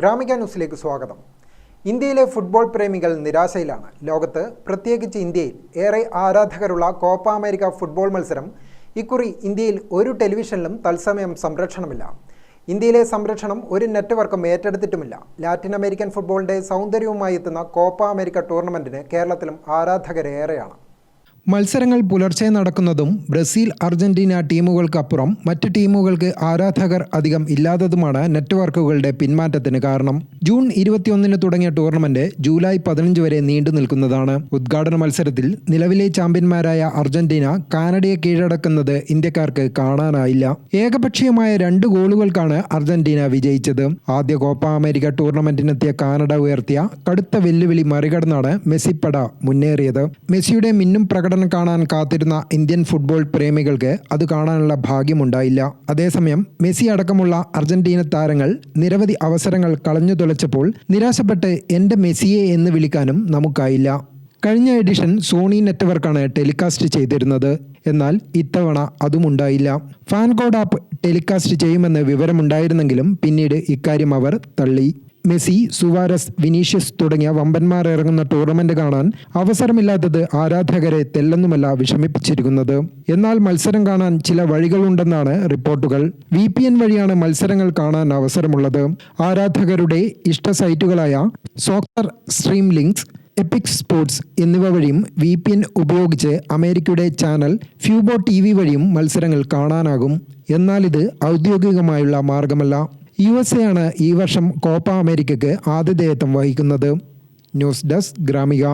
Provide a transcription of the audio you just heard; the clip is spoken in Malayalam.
ഗ്രാമിക ന്യൂസിലേക്ക് സ്വാഗതം. ഇന്ത്യയിലെ ഫുട്ബോൾ പ്രേമികൾ നിരാശയിലാണ്. ലോകത്ത് പ്രത്യേകിച്ച് ഇന്ത്യയിൽ ഏറെ ആരാധകരുള്ള കോപ്പ അമേരിക്ക ഫുട്ബോൾ മത്സരം ഇക്കുറി ഇന്ത്യയിൽ ഒരു ടെലിവിഷനിലും തത്സമയം സംരക്ഷണമില്ല. ഇന്ത്യയിലെ സംരക്ഷണം ഒരു നെറ്റ്വർക്കും ഏറ്റെടുത്തിട്ടുമില്ല. ലാറ്റിൻ അമേരിക്കൻ ഫുട്ബോളിന്റെ സൗന്ദര്യവുമായി എത്തുന്ന കോപ്പ അമേരിക്ക ടൂർണമെന്റിന് കേരളത്തിലും ആരാധകരേറെയാണ്. മത്സരങ്ങൾ പുലർച്ചെ നടക്കുന്നതും ബ്രസീൽ അർജന്റീന ടീമുകൾക്കപ്പുറം മറ്റ് ടീമുകൾക്ക് ആരാധകർ അധികം ഇല്ലാത്തതുമാണ് നെറ്റ്വർക്കുകളുടെ പിന്മാറ്റത്തിന് കാരണം. ജൂൺ ഇരുപത്തിയൊന്നിന് തുടങ്ങിയ ടൂർണമെന്റ് ജൂലൈ പതിനഞ്ച് വരെ നീണ്ടു നിൽക്കുന്നതാണ്. ഉദ്ഘാടന മത്സരത്തിൽ നിലവിലെ ചാമ്പ്യന്മാരായ അർജന്റീന കാനഡയെ കീഴടക്കുന്നത് ഇന്ത്യക്കാർക്ക് കാണാനായില്ല. ഏകപക്ഷീയമായ രണ്ട് ഗോളുകൾക്കാണ് അർജന്റീന വിജയിച്ചത്. ആദ്യ കോപ്പ അമേരിക്ക ടൂർണമെന്റിനെത്തിയ കാനഡ ഉയർത്തിയ കടുത്ത വെല്ലുവിളി മറികടന്നാണ് മെസ്സിപ്പട മുന്നേറിയത്. മെസ്സിയുടെ മിന്നും പ്രകടനം കാണാൻ കാത്തിരുന്ന ഇന്ത്യൻ ഫുട്ബോൾ പ്രേമികൾക്ക് അത് കാണാനുള്ള ഭാഗ്യമുണ്ടായില്ല. അതേസമയം മെസ്സി അടക്കമുള്ള അർജന്റീന താരങ്ങൾ നിരവധി അവസരങ്ങൾ കളഞ്ഞു തുലച്ചപ്പോൾ നിരാശപ്പെട്ട് എന്റെ മെസ്സിയെ എന്ന് വിളിക്കാനും നമുക്കായില്ല. കഴിഞ്ഞ എഡിഷൻ സോണി നെറ്റ്വർക്കാണ് ടെലികാസ്റ്റ് ചെയ്തിരുന്നത്. എന്നാൽ ഇത്തവണ അതുമുണ്ടായില്ല. ഫാൻ കോഡ് ആപ്പ് ടെലികാസ്റ്റ് ചെയ്യുമെന്ന് വിവരമുണ്ടായിരുന്നെങ്കിലും പിന്നീട് ഇക്കാര്യം അവർ തള്ളി. മെസ്സി സുവാരസ് വിനീഷ്യസ് തുടങ്ങിയ വമ്പന്മാർ ഇറങ്ങുന്ന ടൂർണമെന്റ് കാണാൻ അവസരമില്ലാത്തത് ആരാധകരെ തെല്ലെന്നുമല്ല വിഷമിപ്പിച്ചിരിക്കുന്നത്. എന്നാൽ മത്സരം കാണാൻ ചില വഴികളുണ്ടെന്നാണ് റിപ്പോർട്ടുകൾ. വി പി എൻ വഴിയാണ് മത്സരങ്ങൾ കാണാൻ അവസരമുള്ളത്. ആരാധകരുടെ ഇഷ്ട സൈറ്റുകളായ soccer stream links epic sports എന്നിവ വഴിയും വി പി എൻ ഉപയോഗിച്ച് അമേരിക്കയുടെ ചാനൽ ഫ്യൂബോ ടി വി വഴിയും മത്സരങ്ങൾ കാണാനാകും. എന്നാൽ ഇത് ഔദ്യോഗികമായുള്ള മാർഗമല്ല. യു എസ് എ ആണ് ഈ വർഷം കോപ്പ അമേരിക്കയ്ക്ക് ആതിഥേയത്വം വഹിക്കുന്നത്. News desk Gramika